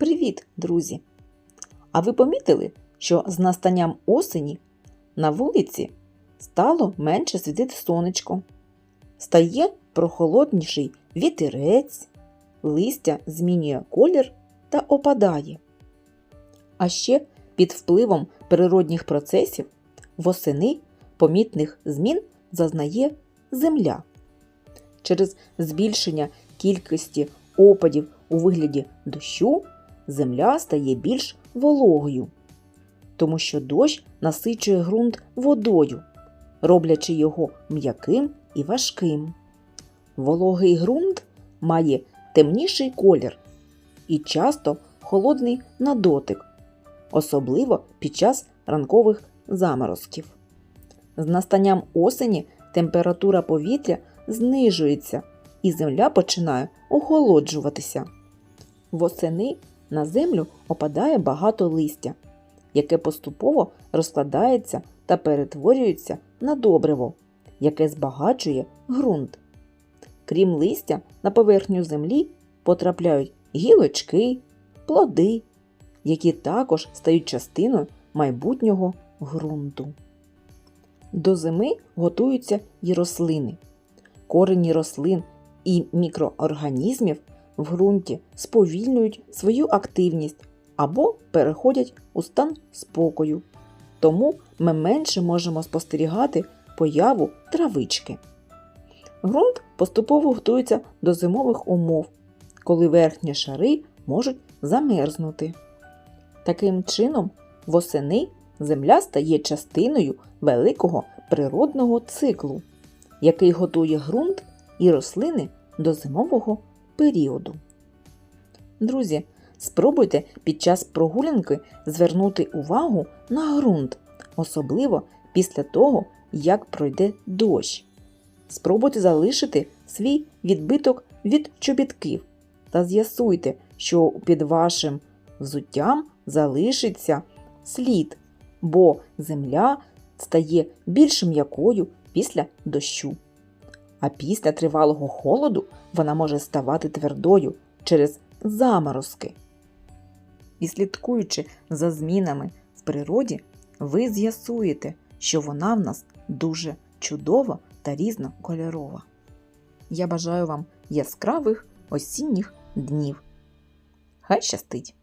Привіт, друзі! А ви помітили, що з настанням осені на вулиці стало менше світити сонечко? Стає прохолодніший вітерець, листя змінює колір та опадає. А ще під впливом природних процесів восени помітних змін зазнає земля. Через збільшення кількості опадів у вигляді дощу земля стає більш вологою, тому що дощ насичує ґрунт водою, роблячи його м'яким і важким. Вологий ґрунт має темніший колір і часто холодний на дотик, особливо під час ранкових заморозків. З настанням осені температура повітря знижується і земля починає охолоджуватися. Восени на землю опадає багато листя, яке поступово розкладається та перетворюється на добриво, яке збагачує ґрунт. Крім листя, на поверхню землі потрапляють гілочки, плоди, які також стають частиною майбутнього ґрунту. До зими готуються і рослини. Корені рослин і мікроорганізмів в ґрунті сповільнюють свою активність або переходять у стан спокою. Тому ми менше можемо спостерігати появу травички. Ґрунт поступово готується до зимових умов, коли верхні шари можуть замерзнути. Таким чином, восени земля стає частиною великого природного циклу, який готує ґрунт і рослини до зимового періоду. Друзі, спробуйте під час прогулянки звернути увагу на ґрунт, особливо після того, як пройде дощ. Спробуйте залишити свій відбиток від чобітків та з'ясуйте, що під вашим взуттям залишиться слід, бо земля стає більш м'якою після дощу. А після тривалого холоду вона може ставати твердою через заморозки. І слідкуючи за змінами в природі, ви з'ясуєте, що вона в нас дуже чудова та різнокольорова. Я бажаю вам яскравих осінніх днів. Хай щастить!